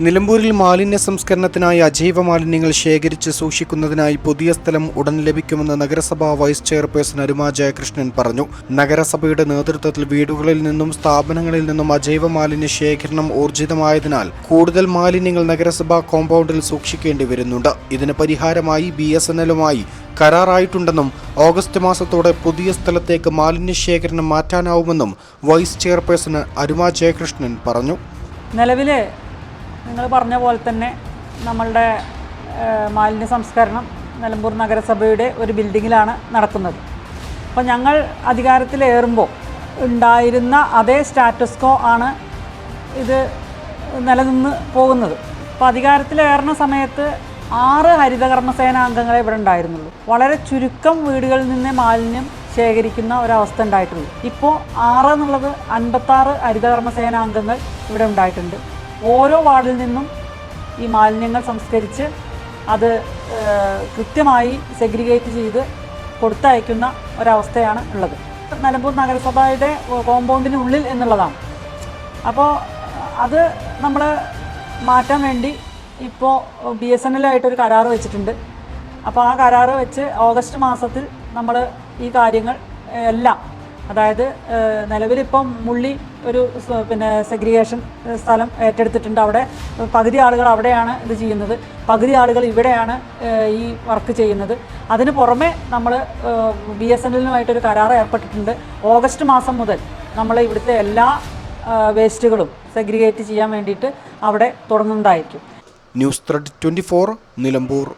നിലമ്പൂരിൽ മാലിന്യ സംസ്കരണത്തിനായി അജൈവ മാലിന്യങ്ങൾ ശേഖരിച്ച് സൂക്ഷിക്കുന്നതിനായി പുതിയ സ്ഥലം ഉടൻ ലഭിക്കുമെന്ന് നഗരസഭാ വൈസ് ചെയർപേഴ്സൺ അരുമ ജയകൃഷ്ണൻ പറഞ്ഞു. നഗരസഭയുടെ നേതൃത്വത്തിൽ വീടുകളിൽ നിന്നും സ്ഥാപനങ്ങളിൽ നിന്നും അജൈവ മാലിന്യ ശേഖരണം ഊർജിതമായതിനാൽ കൂടുതൽ മാലിന്യങ്ങൾ നഗരസഭാ കോമ്പൗണ്ടിൽ സൂക്ഷിക്കേണ്ടി വരുന്നുണ്ട്. ഇതിന് പരിഹാരമായി ബി എസ് എൻ എല്ലുമായി കരാറായിട്ടുണ്ടെന്നും ഓഗസ്റ്റ് മാസത്തോടെ പുതിയ സ്ഥലത്തേക്ക് മാലിന്യ ശേഖരണം മാറ്റാനാവുമെന്നും വൈസ് ചെയർപേഴ്സൺ അരുമ ജയകൃഷ്ണൻ പറഞ്ഞു. നിലവിൽ നിങ്ങൾ പറഞ്ഞ പോലെ തന്നെ നമ്മളുടെ മാലിന്യ സംസ്കരണം നിലമ്പൂർ നഗരസഭയുടെ ഒരു ബിൽഡിങ്ങിലാണ് നടക്കുന്നത് അപ്പോൾ ഞങ്ങൾ അധികാരത്തിലേറുമ്പോൾ ഉണ്ടായിരുന്ന അതേ സ്റ്റാറ്റസ്കോ ആണ് ഇത് നിലനിന്ന് പോകുന്നത്. അപ്പോൾ അധികാരത്തിലേറുന്ന സമയത്ത് ആറ് ഹരിതകർമ്മസേന അംഗങ്ങളെ ഇവിടെ ഉണ്ടായിരുന്നുള്ളൂ. വളരെ ചുരുക്കം വീടുകളിൽ നിന്ന് മാലിന്യം ശേഖരിക്കുന്ന ഒരവസ്ഥ ഉണ്ടായിട്ടുള്ളൂ. ഇപ്പോൾ ആറ് എന്നുള്ളത് അൻപത്താറ് ഹരിതകർമ്മസേന അംഗങ്ങൾ ഇവിടെ ഉണ്ടായിട്ടുണ്ട്. ഓരോ വാർഡിൽ നിന്നും ഈ മാലിന്യങ്ങൾ സംസ്കരിച്ച് അത് കൃത്യമായി സെഗ്രിഗേറ്റ് ചെയ്ത് കൊടുത്തയക്കുന്ന ഒരവസ്ഥയാണ് ഉള്ളത്. നിലമ്പൂർ നഗരസഭയുടെ കോമ്പൗണ്ടിനുള്ളിൽ എന്നുള്ളതാണ്. അപ്പോൾ അത് നമ്മൾ മാറ്റാൻ വേണ്ടി ഇപ്പോൾ ബി എസ് എൻ എല്ലായിട്ടൊരു കരാറ് വെച്ചിട്ടുണ്ട്. അപ്പോൾ ആ കരാറ് വെച്ച് ഓഗസ്റ്റ് മാസത്തിൽ നമ്മൾ ഈ കാര്യങ്ങൾ എല്ലാം അതായത് നിലവിലിപ്പം മുള്ളി ഒരു പിന്നെ സെഗ്രിഗേഷൻ സ്ഥലം ഏറ്റെടുത്തിട്ടുണ്ട്. അവിടെ പകുതി ആളുകൾ അവിടെയാണ് ഇത് ചെയ്യുന്നത്. പകുതി ആളുകൾ ഇവിടെയാണ് ഈ വർക്ക് ചെയ്യുന്നത്. അതിന് പുറമെ നമ്മൾ ബി എസ് എൻ എല്ലുമായിട്ടൊരു കരാർ ഏർപ്പെട്ടിട്ടുണ്ട്. ഓഗസ്റ്റ് മാസം മുതൽ നമ്മൾ ഇവിടുത്തെ എല്ലാ വേസ്റ്റുകളും സെഗ്രിഗേറ്റ് ചെയ്യാൻ വേണ്ടിയിട്ട് അവിടെ തുടങ്ങുന്നതായിരിക്കും. News thread twenty Nilambur.